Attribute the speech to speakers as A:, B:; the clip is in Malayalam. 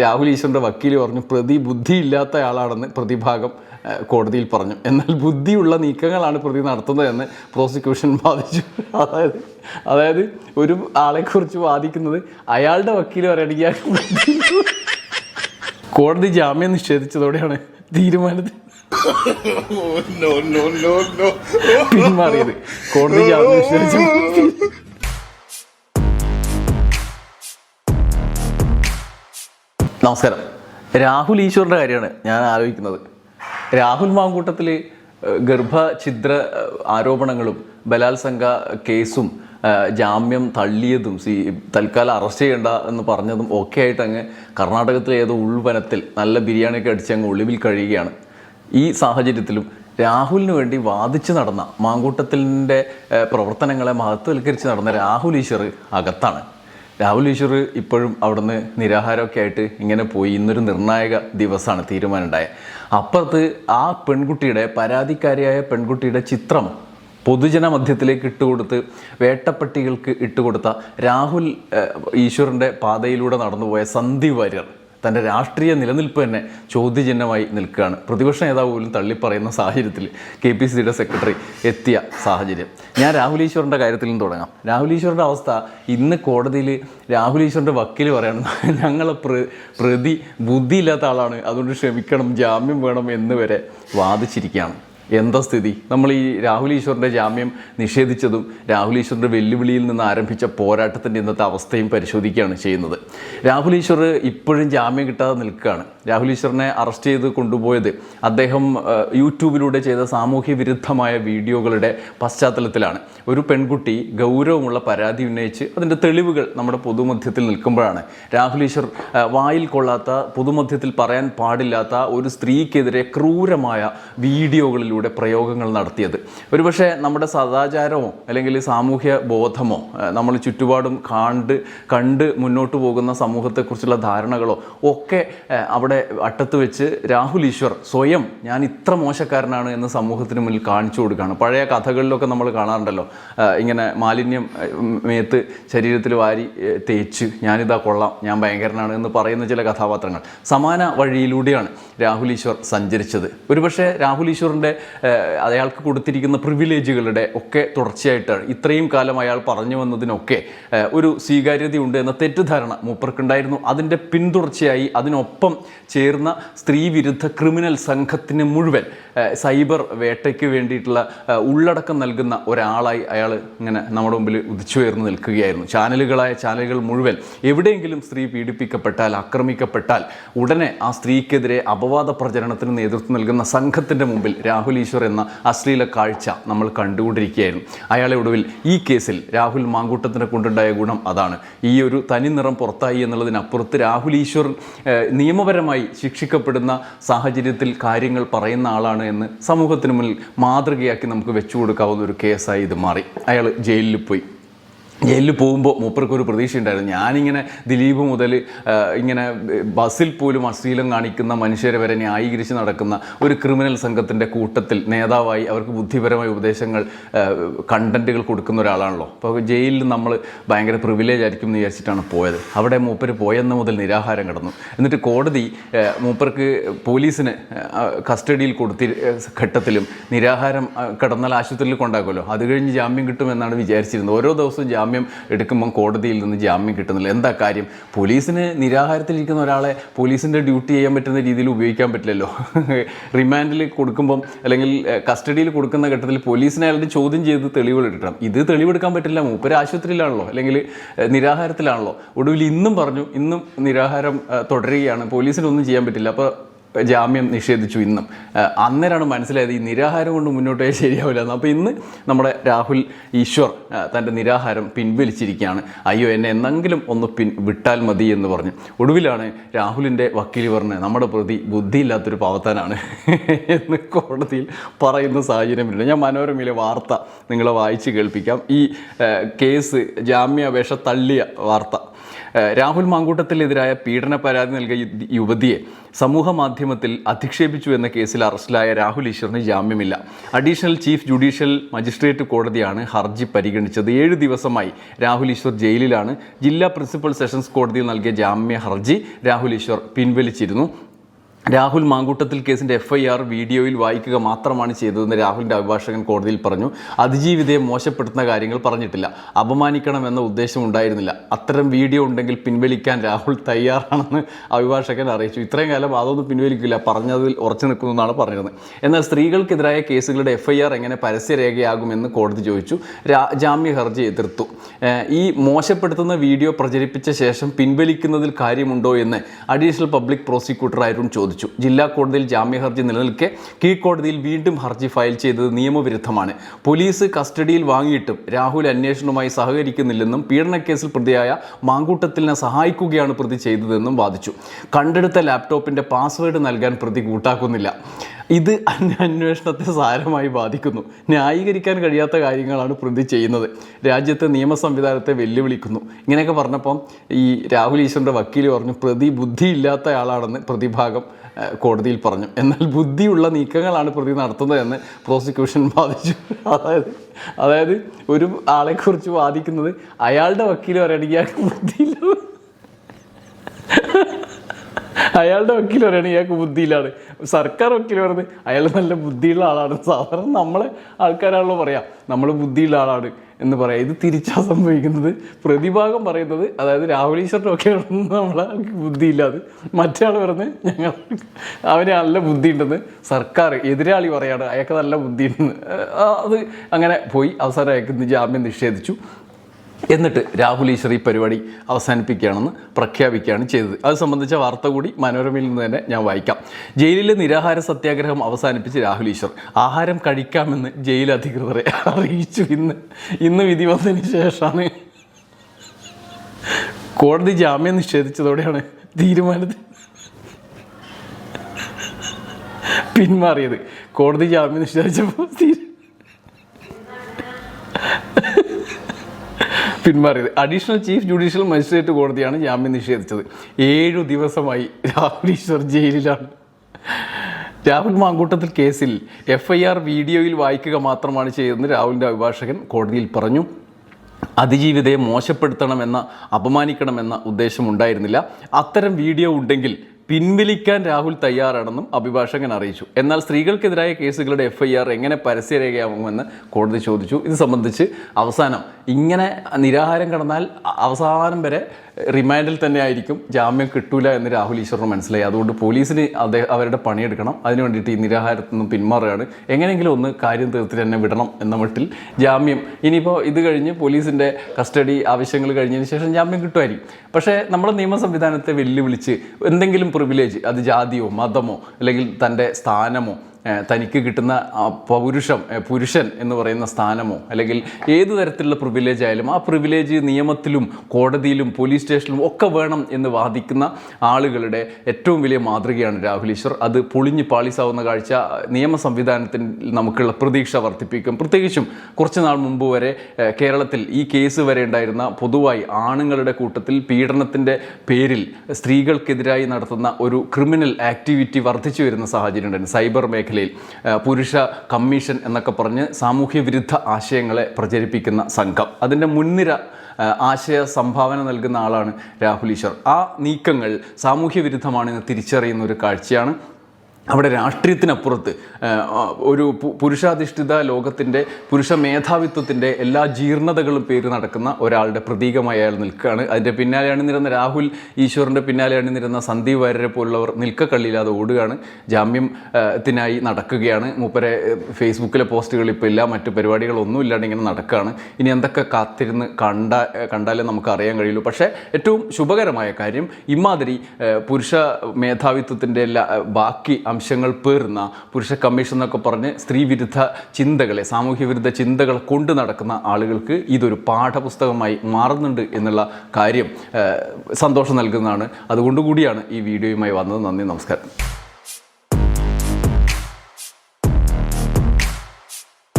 A: രാഹുൽ ഈശ്വറിന്റെ വക്കീൽ പറഞ്ഞു പ്രതി ബുദ്ധിയില്ലാത്ത ആളാണെന്ന് പ്രതിഭാഗം കോടതിയിൽ പറഞ്ഞു. എന്നാൽ ബുദ്ധിയുള്ള നീക്കങ്ങളാണ് പ്രതി നടത്തുന്നതെന്ന് പ്രോസിക്യൂഷൻ വാദിച്ചു. അതായത് അതായത് ഒരു ആളെക്കുറിച്ച് വാദിക്കുന്നത് അയാളുടെ വക്കീൽ പറയുകയാണെങ്കിൽ കോടതി ജാമ്യം നിഷേധിച്ചതോടെയാണ് തീരുമാനത്തിൽ
B: no.
A: പിന്മാറിയത്. കോടതി ജാമ്യം നിഷേധിച്ചു നമസ്കാരം. രാഹുൽ ഈശ്വറിന്റെ കാര്യമാണ് ഞാൻ ആലോചിക്കുന്നത്. രാഹുൽ മാങ്കൂട്ടത്തിൽ ഗർഭഛിദ്ര ആരോപണങ്ങളും ബലാത്സംഗ കേസും ജാമ്യം തള്ളിയതും സി തൽക്കാലം അറസ്റ്റ് ചെയ്യേണ്ട എന്ന് പറഞ്ഞതും ഒക്കെ ആയിട്ട് അങ്ങ് കർണാടകത്തിലെ ഏതോ ഉൾവനത്തിൽ നല്ല ബിരിയാണിയൊക്കെ അടിച്ച് അങ്ങ് ഒളിവിൽ കഴിയുകയാണ്. ഈ സാഹചര്യത്തിലും രാഹുലിന് വേണ്ടി വാദിച്ചു നടന്ന മാങ്കൂട്ടത്തിന്റെ പ്രവർത്തനങ്ങളെ മഹത്വവൽക്കരിച്ച് നടന്ന രാഹുൽ ഈശ്വർ അകത്താണ്. രാഹുൽ ഈശ്വർ ഇപ്പോഴും അവിടുന്ന് നിരാഹാരമൊക്കെ ആയിട്ട് ഇങ്ങനെ പോയി. ഇന്നൊരു നിർണായക ദിവസമാണ് തീരുമാനമുണ്ടായത്. അപ്പുറത്ത് ആ പെൺകുട്ടിയുടെ പരാതിക്കാരിയായ പെൺകുട്ടിയുടെ ചിത്രം പൊതുജന മധ്യത്തിലേക്ക് ഇട്ടുകൊടുത്ത് വേട്ടപ്പട്ടികൾക്ക് ഇട്ടുകൊടുത്ത രാഹുൽ ഈശ്വറിന്റെ പാതയിലൂടെ നടന്നുപോയ സന്ദീപ് വാര്യർ. തന്റെ രാഷ്ട്രീയ നിലനിൽപ്പ് തന്നെ ചോദ്യചിഹ്നമായി നിൽക്കുകയാണ്. പ്രതിപക്ഷ നേതാവ് പോലും തള്ളിപ്പറയുന്ന സാഹചര്യത്തിൽ കെ പി സിയുടെ സെക്രട്ടറി എത്തിയ സാഹചര്യം. ഞാൻ രാഹുൽ ഈശ്വറിന്റെ കാര്യത്തിൽ നിന്ന് തുടങ്ങാം. രാഹുൽ ഈശ്വറിന്റെ അവസ്ഥ ഇന്ന് കോടതിയിൽ രാഹുൽ ഈശ്വറിന്റെ വക്കീൽ പറയണം ഞങ്ങളെ പ്ര പ്രതി ബുദ്ധിയില്ലാത്ത ആളാണ്. അതുകൊണ്ട് ക്ഷമിക്കണം ജാമ്യം വേണം എന്ന് വരെ വാദിച്ചിരിക്കുകയാണ്. എന്താ സ്ഥിതി? നമ്മൾ ഈ രാഹുൽ ഈശ്വറിന്റെ ജാമ്യം നിഷേധിച്ചതും രാഹുൽ ഈശ്വറിന്റെ വെല്ലുവിളിയിൽ നിന്ന് ആരംഭിച്ച പോരാട്ടത്തിന്റെ ഇന്നത്തെ അവസ്ഥയും പരിശോധിക്കുകയാണ് ചെയ്യുന്നത്. രാഹുൽ ഈശ്വർ ഇപ്പോഴും ജാമ്യം കിട്ടാതെ നിൽക്കുകയാണ്. രാഹുൽ ഈശ്വറിനെ അറസ്റ്റ് ചെയ്ത് കൊണ്ടുപോയത് അദ്ദേഹം യൂട്യൂബിലൂടെ ചെയ്ത സാമൂഹ്യ വിരുദ്ധമായ വീഡിയോകളുടെ പശ്ചാത്തലത്തിലാണ്. ഒരു പെൺകുട്ടി ഗൗരവമുള്ള പരാതി ഉന്നയിച്ച് അതിന്റെ തെളിവുകൾ നമ്മുടെ പൊതുമധ്യത്തിൽ നിൽക്കുമ്പോഴാണ്. രാഹുൽ ഈശ്വർ വായിൽ കൊള്ളാത്ത പൊതുമധ്യത്തിൽ പറയാൻ പാടില്ലാത്ത ഒരു സ്ത്രീക്കെതിരെ ക്രൂരമായ വീഡിയോകളിലൂടെ പ്രയോഗങ്ങൾ നടത്തിയത്. ഒരുപക്ഷെ നമ്മുടെ സദാചാരമോ അല്ലെങ്കിൽ സാമൂഹ്യ ബോധമോ നമ്മൾ ചുറ്റുപാടും കാണ്ട് കണ്ട് മുന്നോട്ട് പോകുന്ന സമൂഹത്തെക്കുറിച്ചുള്ള ധാരണകളോ ഒക്കെ ആ, അവിടെ അട്ടത്ത് വെച്ച് രാഹുൽ ഈശ്വർ സ്വയം ഞാൻ ഇത്ര മോശക്കാരനാണ് എന്ന് സമൂഹത്തിന് മുന്നിൽ കാണിച്ചു കൊടുക്കുകയാണ്. പഴയ കഥകളിലൊക്കെ നമ്മൾ കാണാറുണ്ടല്ലോ. ഇങ്ങനെ മാലിന്യം മേത്ത് ശരീരത്തിൽ വാരി തേച്ച് ഞാനിതാ കൊള്ളാം ഞാൻ ഭയങ്കരനാണ് എന്ന് പറയുന്ന ചില കഥാപാത്രങ്ങൾ സമാന വഴിയിലൂടെയാണ് രാഹുൽ ഈശ്വർ സഞ്ചരിച്ചത്. ഒരുപക്ഷെ രാഹുൽ ഈശ്വറിന്റെ അയാൾക്ക് കൊടുത്തിരിക്കുന്ന പ്രിവിലേജുകളുടെ ഒക്കെ തുടർച്ചയായിട്ടാണ് ഇത്രയും കാലം അയാൾ പറഞ്ഞു വന്നതിനൊക്കെ ഒരു സ്വീകാര്യതയുണ്ട് എന്ന തെറ്റിദ്ധാരണ മൂപ്പർക്കുണ്ടായിരുന്നു. അതിന്റെ പിന്തുടർച്ചയായി അതിനൊപ്പം ചേർന്ന സ്ത്രീ വിരുദ്ധ ക്രിമിനൽ സംഘത്തിന് മുഴുവൻ സൈബർ വേട്ടയ്ക്ക് വേണ്ടിയിട്ടുള്ള ഉള്ളടക്കം നൽകുന്ന ഒരാളായി അയാൾ ഇങ്ങനെ നമ്മുടെ മുമ്പിൽ ഉദിച്ചുയർന്നു നിൽക്കുകയായിരുന്നു. ചാനലുകളായ ചാനലുകൾ മുഴുവൻ എവിടെയെങ്കിലും സ്ത്രീ പീഡിപ്പിക്കപ്പെട്ടാൽ ആക്രമിക്കപ്പെട്ടാൽ ഉടനെ ആ സ്ത്രീക്കെതിരെ അപവാദ പ്രചരണത്തിന് നേതൃത്വം നൽകുന്ന സംഘത്തിന്റെ മുമ്പിൽ രാഹുൽ ഈശ്വർ എന്ന അശ്ലീല കാഴ്ച നമ്മൾ കണ്ടുകൊണ്ടിരിക്കുകയായിരുന്നു. അയാളെ ഒടുവിൽ ഈ കേസിൽ രാഹുൽ മാങ്കൂട്ടത്തിനെ കൊണ്ടുണ്ടായ ഗുണം അതാണ്. ഈ ഒരു തനി നിറം പുറത്തായി എന്നുള്ളതിനപ്പുറത്ത് രാഹുൽ ഈശ്വർ ഏഹ്, നിയമപരമായി ശിക്ഷിക്കപ്പെടുന്ന സാഹചര്യത്തിൽ കാര്യങ്ങൾ പറയുന്ന ആളാണ് എന്ന് സമൂഹത്തിന് മുന്നിൽ മാതൃകയാക്കി നമുക്ക് വെച്ചു കൊടുക്കാവുന്ന ഒരു കേസായി ഇത് മാറി. അയാൾ ജയിലിൽ പോയി. ജയിലിൽ പോകുമ്പോൾ മൂപ്പർക്ക് ഒരു പ്രതീക്ഷ ഉണ്ടായിരുന്നു ഞാനിങ്ങനെ ദിലീപ് മുതൽ ഇങ്ങനെ ബസ്സിൽ പോലും അശ്ലീലം കാണിക്കുന്ന മനുഷ്യരെ വരെ ന്യായീകരിച്ച് നടക്കുന്ന ഒരു ക്രിമിനൽ സംഘത്തിന്റെ കൂട്ടത്തിൽ നേതാവായി അവർക്ക് ബുദ്ധിപരമായ ഉപദേശങ്ങൾ കണ്ടന്റുകൾ കൊടുക്കുന്ന ഒരാളാണല്ലോ. അപ്പോൾ ജയിലിൽ നമ്മൾ ഭയങ്കര പ്രിവിലേജ് ആയിരിക്കും എന്ന് വിചാരിച്ചിട്ടാണ് പോയത്. അവിടെ മൂപ്പര് പോയെന്ന് മുതൽ നിരാഹാരം കിടന്നു. എന്നിട്ട് കോടതി മൂപ്പർക്ക് പോലീസിന് കസ്റ്റഡിയിൽ കൊടുത്തി ഘട്ടത്തിലും നിരാഹാരം കിടന്നാൽ ആശുപത്രിയിൽ കൊണ്ടാക്കുമല്ലോ. അത് കഴിഞ്ഞ് ജാമ്യം കിട്ടുമെന്നാണ് വിചാരിച്ചിരുന്നത്. ഓരോ ദിവസവും ജാമ്യം എടുക്കുമ്പം കോടതിയിൽ നിന്ന് ജാമ്യം കിട്ടുന്നില്ല. എന്താ കാര്യം? പോലീസിന് നിരാഹാരത്തിലിരിക്കുന്ന ഒരാളെ പോലീസിന്റെ ഡ്യൂട്ടി ചെയ്യാൻ പറ്റുന്ന രീതിയിൽ ഉപയോഗിക്കാൻ പറ്റില്ലല്ലോ. റിമാൻഡിൽ കൊടുക്കുമ്പം അല്ലെങ്കിൽ കസ്റ്റഡിയിൽ കൊടുക്കുന്ന ഘട്ടത്തിൽ പോലീസിനെ അയാളുടെ ചോദ്യം ചെയ്ത് തെളിവുകൾ ഇത് തെളിവെടുക്കാൻ പറ്റില്ല. മൂപ്പര് ആശുപത്രിയിലാണല്ലോ. അല്ലെങ്കിൽ നിരാഹാരത്തിലാണല്ലോ. ഒടുവിൽ ഇന്നും പറഞ്ഞു ഇന്നും നിരാഹാരം തുടരുകയാണ്. പോലീസിനൊന്നും ചെയ്യാൻ പറ്റില്ല. അപ്പോൾ ജാമ്യം നിഷേധിച്ചു ഇന്നും. അന്നേരാണ് മനസ്സിലായത് ഈ നിരാഹാരം കൊണ്ട് മുന്നോട്ട് ശരിയാവില്ല അപ്പോൾ ഇന്ന് നമ്മുടെ രാഹുൽ ഈശ്വർ തന്റെ നിരാഹാരം പിൻവലിച്ചിരിക്കുകയാണ്. അയ്യോ എന്നെ എന്നെങ്കിലും ഒന്ന് പിൻ വിട്ടാൽ മതി എന്ന് പറഞ്ഞു. ഒടുവിലാണ് രാഹുലിന്റെ വക്കീൽ പറഞ്ഞ് നമ്മുടെ പ്രതി ബുദ്ധിയില്ലാത്തൊരു പാവത്താനാണ് എന്ന് കോടതിയിൽ പറയുന്ന സാഹചര്യമില്ല ഞാൻ മനോരമയിലെ വാർത്ത നിങ്ങളെ വായിച്ച് കേൾപ്പിക്കാം. ഈ കേസ് ജാമ്യാപേക്ഷ തള്ളിയ വാർത്ത. രാഹുൽ മാങ്കൂട്ടത്തിനെതിരായ പീഡന പരാതി നൽകിയ യുവതിയെ സമൂഹ മാധ്യമത്തിൽ അധിക്ഷേപിച്ചു എന്ന കേസിൽ അറസ്റ്റിലായ രാഹുൽ ഈശ്വറിന് ജാമ്യമില്ല. അഡീഷണൽ ചീഫ് ജുഡീഷ്യൽ മജിസ്ട്രേറ്റ് കോടതിയാണ് ഹർജി പരിഗണിച്ചത്. ഏഴ് ദിവസമായി രാഹുൽ ഈശ്വർ ജയിലിലാണ്. ജില്ലാ പ്രിൻസിപ്പൽ സെഷൻസ് കോടതിയിൽ നൽകിയ ജാമ്യ ഹർജി രാഹുൽ ഈശ്വർ പിൻവലിച്ചിരുന്നു. രാഹുൽ മാങ്കൂട്ടത്തിൽ കേസിന്റെ എഫ് ഐ ആർ വീഡിയോയിൽ വായിക്കുക മാത്രമാണ് ചെയ്തതെന്ന് രാഹുലിന്റെ അഭിഭാഷകൻ കോടതിയിൽ പറഞ്ഞു. അതിജീവിതയെ മോശപ്പെടുത്തുന്ന കാര്യങ്ങൾ പറഞ്ഞിട്ടില്ല. അപമാനിക്കണമെന്ന ഉദ്ദേശം ഉണ്ടായിരുന്നില്ല. അത്തരം വീഡിയോ ഉണ്ടെങ്കിൽ പിൻവലിക്കാൻ രാഹുൽ തയ്യാറാണെന്ന് അഭിഭാഷകൻ അറിയിച്ചു. ഇത്രയും കാലം അതൊന്നും പിൻവലിക്കില്ല. പറഞ്ഞതിൽ ഉറച്ചു നിൽക്കുന്നതാണ് പറഞ്ഞത് എന്നാൽ സ്ത്രീകൾക്കെതിരായ കേസുകളുടെ എഫ് ഐ ആർ എങ്ങനെ പരസ്യരേഖയാകുമെന്ന് കോടതി ചോദിച്ചു. ജാമ്യ ഹർജി എതിർത്തു. ഈ മോശപ്പെടുത്തുന്ന വീഡിയോ പ്രചരിപ്പിച്ച ശേഷം പിൻവലിക്കുന്നതിൽ കാര്യമുണ്ടോ എന്ന് അഡീഷണൽ പബ്ലിക് പ്രോസിക്യൂട്ടർ അരുൺ ചോദിച്ചു. ജില്ലാ കോടതിയിൽ ജാമ്യ ഹർജി നിലനിൽക്കെ കീഴ്ക്കോടതിയിൽ വീണ്ടും ഹർജി ഫയൽ ചെയ്തത് നിയമവിരുദ്ധമാണ്. പോലീസ് കസ്റ്റഡിയിൽ വാങ്ങിയിട്ടും രാഹുൽ അന്വേഷണവുമായി സഹകരിക്കുന്നില്ലെന്നും പീഡനക്കേസിൽ പ്രതിയായ മാങ്കൂട്ടത്തിലിനെ സഹായിക്കുകയാണ് പ്രതി ചെയ്തതെന്നും വാദിച്ചു. കണ്ടെടുത്ത ലാപ്ടോപ്പിന്റെ പാസ്വേഡ് നൽകാൻ പ്രതി കൂട്ടാക്കുന്നില്ല. ഇത് അന്വ- അന്വേഷണത്തെ സാരമായി ബാധിക്കുന്നു. ന്യായീകരിക്കാൻ കഴിയാത്ത കാര്യങ്ങളാണ് പ്രതി ചെയ്യുന്നത്. രാജ്യത്തെ നിയമ സംവിധാനത്തെ വെല്ലുവിളിക്കുന്നു. ഇങ്ങനെയൊക്കെ പറഞ്ഞപ്പം ഈ രാഹുൽ ഈശ്വറിന്റെ വക്കീൽ പറഞ്ഞു പ്രതി ബുദ്ധിയില്ലാത്തയാളാണെന്ന് പ്രതിഭാഗം കോടതിയിൽ പറഞ്ഞു. എന്നാൽ ബുദ്ധിയുള്ള നീക്കങ്ങളാണ് പ്രതി നടത്തുന്നതെന്ന് പ്രോസിക്യൂഷൻ വാദിച്ചു അതായത് അതായത് ഒരു ആളെക്കുറിച്ച് വാദിക്കുന്നത് അയാളുടെ വക്കീൽ പറയുകയാണെങ്കിൽ അയാൾക്ക് ബുദ്ധിയില്ല അയാളുടെ വക്കീൽ പറയുകയാണ് ഇയാൾക്ക് ബുദ്ധിയിലാണ് സർക്കാർ വക്കീൽ പറയുന്നത് അയാൾ നല്ല ബുദ്ധിയുള്ള ആളാണ്. സാധാരണ നമ്മളെ ആൾക്കാരാണല്ലോ പറയാം നമ്മൾ ബുദ്ധിയുള്ള ആളാണ് എന്ന് പറയാം. ഇത് തിരിച്ചാ സംഭവിക്കുന്നത്. പ്രതിഭാഗം പറയുന്നത് അതായത് രാഹുൽ ഈശ്വറിന്റെ ഒക്കെ നമ്മളെ ബുദ്ധിയില്ലാതെ മറ്റേ ആൾ പറയുന്നത് ഞങ്ങൾ അവന് നല്ല ബുദ്ധിയുണ്ടെന്ന് സർക്കാർ എതിരാളി പറയാണ് അയാൾക്ക് നല്ല ബുദ്ധിയുണ്ടെന്ന്. അത് അങ്ങനെ പോയി. അവസാനം അയാൾക്ക് ജാമ്യം നിഷേധിച്ചു. എന്നിട്ട് രാഹുൽ ഈശ്വർ ഈ പരിപാടി അവസാനിപ്പിക്കുകയാണെന്ന് പ്രഖ്യാപിക്കുകയാണ് ചെയ്തത്. അത് സംബന്ധിച്ച വാർത്ത കൂടി മനോരമയിൽ നിന്ന് തന്നെ ഞാൻ വായിക്കാം. ജയിലിലെ നിരാഹാര സത്യാഗ്രഹം അവസാനിപ്പിച്ച് രാഹുൽ ഈശ്വർ. ആഹാരം കഴിക്കാമെന്ന് ജയിൽ അധികൃതരെ അറിയിച്ചു. ഇന്ന് ഇന്ന് വിധി വന്നതിന് ശേഷമാണ് കോടതി ജാമ്യം നിഷേധിച്ചതോടെയാണ് തീരുമാനത്തിൽ പിന്മാറിയത്. കോടതി ജാമ്യം നിഷേധിച്ചപ്പോൾ തീരു പിന്മാറിയത്. അഡീഷണൽ ചീഫ് ജുഡീഷ്യൽ മജിസ്ട്രേറ്റ് കോടതിയാണ് ജാമ്യം നിഷേധിച്ചത്. ഏഴു ദിവസമായി രാഹുൽ ഈശ്വർ ജയിലിലാണ്. രാഹുൽ മാങ്കൂട്ടത്തിൽ കേസിൽ എഫ് ഐ ആർ വീഡിയോയിൽ വായിക്കുക മാത്രമാണ് ചെയ്തതെന്ന് രാഹുലിന്റെ അഭിഭാഷകൻ കോടതിയിൽ പറഞ്ഞു. അതിജീവിതയെ മോശപ്പെടുത്തണമെന്ന അപമാനിക്കണമെന്ന ഉദ്ദേശമുണ്ടായിരുന്നില്ല. അത്തരം വീഡിയോ ഉണ്ടെങ്കിൽ പിൻവലിക്കാൻ രാഹുൽ തയ്യാറാണെന്നും അഭിഭാഷകൻ അറിയിച്ചു. എന്നാൽ സ്ത്രീകൾക്കെതിരായ കേസുകളുടെ എഫ് ഐ ആർ എങ്ങനെ പരസ്യരേഖയാകുമെന്ന് കോടതി ചോദിച്ചു. ഇത് സംബന്ധിച്ച് അവസാനം ഇങ്ങനെ നിരാഹാരം കടന്നാൽ അവസാനം വരെ റിമാൻഡിൽ തന്നെ ആയിരിക്കും ജാമ്യം കിട്ടൂല എന്ന് രാഹുൽ ഈശ്വറിന് മനസ്സിലായി. അതുകൊണ്ട് പോലീസിന് അദ്ദേഹം അവരുടെ പണിയെടുക്കണം അതിന് വേണ്ടിയിട്ട് ഈ നിരാഹാരത്തിൽ നിന്നും പിന്മാറുകയാണ്. എങ്ങനെയെങ്കിലും ഒന്ന് കാര്യം തീർത്തിട്ട് തന്നെ വിടണം എന്ന മട്ടിൽ ജാമ്യം. ഇനിയിപ്പോൾ ഇത് കഴിഞ്ഞ് പോലീസിന്റെ കസ്റ്റഡി ആവശ്യങ്ങൾ കഴിഞ്ഞതിന് ശേഷം ജാമ്യം കിട്ടുമായിരിക്കും. പക്ഷേ നമ്മുടെ നിയമ സംവിധാനത്തെ വെല്ലുവിളിച്ച് എന്തെങ്കിലും പ്രിവിലേജ് അത് ജാതിയോ മതമോ അല്ലെങ്കിൽ തന്റെ സ്ഥാനമോ തനിക്ക് കിട്ടുന്ന പൗരുഷം പുരുഷൻ എന്ന് പറയുന്ന സ്ഥാനമോ അല്ലെങ്കിൽ ഏത് തരത്തിലുള്ള പ്രിവിലേജ് ആയാലും ആ പ്രിവിലേജ് നിയമത്തിലും കോടതിയിലും പോലീസ് സ്റ്റേഷനിലും ഒക്കെ വേണം എന്ന് വാദിക്കുന്ന ആളുകളുടെ ഏറ്റവും വലിയ മാതൃകയാണ് രാഹുൽ ഈശ്വർ. അത് പൊളിഞ്ഞ് പാളിസാവുന്ന കാഴ്ച നിയമ സംവിധാനത്തിൽ നമുക്കുള്ള പ്രതീക്ഷ വർദ്ധിപ്പിക്കും. പ്രത്യേകിച്ചും കുറച്ച് നാൾ മുമ്പ് വരെ കേരളത്തിൽ ഈ കേസ് വരെ ഉണ്ടായിരുന്ന പൊതുവായി ആണുങ്ങളുടെ കൂട്ടത്തിൽ പീഡനത്തിന്റെ പേരിൽ സ്ത്രീകൾക്കെതിരായി നടത്തുന്ന ഒരു ക്രിമിനൽ ആക്ടിവിറ്റി വർദ്ധിച്ചു വരുന്ന സാഹചര്യം ഉണ്ടായിരുന്നു. സൈബർ മേഖലയിൽ പുരുഷ കമ്മീഷൻ എന്നൊക്കെ പറഞ്ഞ് സാമൂഹ്യ വിരുദ്ധ ആശയങ്ങളെ പ്രചരിപ്പിക്കുന്ന സംഘം. അതിന്റെ മുൻനിര ആശയ സംഭാവന നൽകുന്ന ആളാണ് രാഹുൽ ഈശ്വർ. ആ നീക്കങ്ങൾ സാമൂഹ്യ വിരുദ്ധമാണെന്ന് തിരിച്ചറിയുന്ന ഒരു കാഴ്ചയാണ് അവിടെ രാഷ്ട്രീയത്തിനപ്പുറത്ത് ഒരു പുരുഷാധിഷ്ഠിത ലോകത്തിന്റെ പുരുഷ മേധാവിത്വത്തിന്റെ എല്ലാ ജീർണതകളും പേര് നടക്കുന്ന ഒരാളുടെ പ്രതീകമായി അയാൾ നിൽക്കുകയാണ്. അതിന്റെ പിന്നാലെ അണിനിരുന്ന രാഹുൽ ഈശ്വറിന്റെ പിന്നാലെ അണിനിരുന്ന സന്ദീപ് വാര്യരെ പോലുള്ളവർ നിൽക്കക്കള്ളിയില്ലാതെ ഓടുകയാണ്. ജാമ്യം ത്തിനായി നടക്കുകയാണ്. മൂപ്പരെ ഫേസ്ബുക്കിലെ പോസ്റ്റുകൾ ഇപ്പോൾ ഇല്ല മറ്റ് പരിപാടികളൊന്നും ഇല്ലാണ്ട് ഇങ്ങനെ നടക്കുകയാണ്. ഇനി എന്തൊക്കെ കാത്തിരുന്ന് കണ്ട കണ്ടാലേ നമുക്ക് അറിയാൻ കഴിയുള്ളൂ. പക്ഷേ ഏറ്റവും ശുഭകരമായ കാര്യം ഇമാതിരി പുരുഷ മേധാവിത്വത്തിന്റെ എല്ലാ ബാക്കി അംശങ്ങൾ പേർന്ന പുരുഷ കമ്മീഷൻ എന്നൊക്കെ പറഞ്ഞ് സ്ത്രീ വിരുദ്ധ ചിന്തകളെ സാമൂഹ്യ വിരുദ്ധ ചിന്തകൾ കൊണ്ട് നടക്കുന്ന ആളുകൾക്ക് ഇതൊരു പാഠപുസ്തകമായി മാറുന്നുണ്ട് എന്നുള്ള കാര്യം സന്തോഷം നൽകുന്നതാണ്. അതുകൊണ്ടുകൂടിയാണ് ഈ വീഡിയോയുമായി വന്നത്. നന്ദി നമസ്കാരം.